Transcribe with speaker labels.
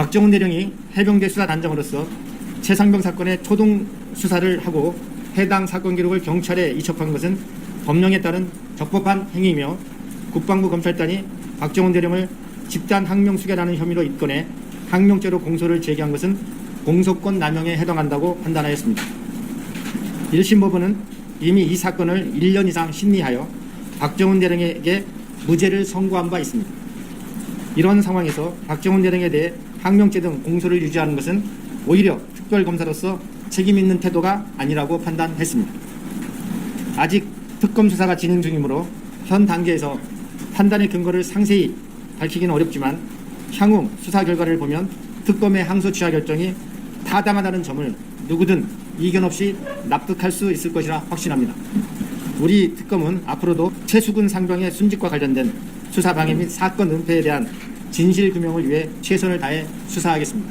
Speaker 1: 박정훈 대령이 해병대 수사단장으로서 최상병 사건의 초동 수사를 하고 해당 사건 기록을 경찰에 이첩한 것은 법령에 따른 적법한 행위이며 국방부 검찰단이 박정훈 대령을 집단 항명수괴라는 혐의로 입건해 항명죄로 공소를 제기한 것은 공소권 남용에 해당한다고 판단하였습니다. 1심 법원은 이미 이 사건을 1년 이상 심리하여 박정훈 대령에게 무죄를 선고한 바 있습니다. 이런 상황에서 박정훈 대령에 대해 항명죄 등 공소를 유지하는 것은 오히려 특별검사로서 책임 있는 태도가 아니라고 판단했습니다. 아직 특검 수사가 진행 중이므로 현 단계에서 판단의 근거를 상세히 밝히기는 어렵지만 향후 수사 결과를 보면 특검의 항소 취하 결정이 타당하다는 점을 누구든 이견 없이 납득할 수 있을 것이라 확신합니다. 우리 특검은 앞으로도 최수근 상병의 순직과 관련된 수사 방해 및 사건 은폐에 대한 진실 규명을 위해 최선을 다해 수사하겠습니다.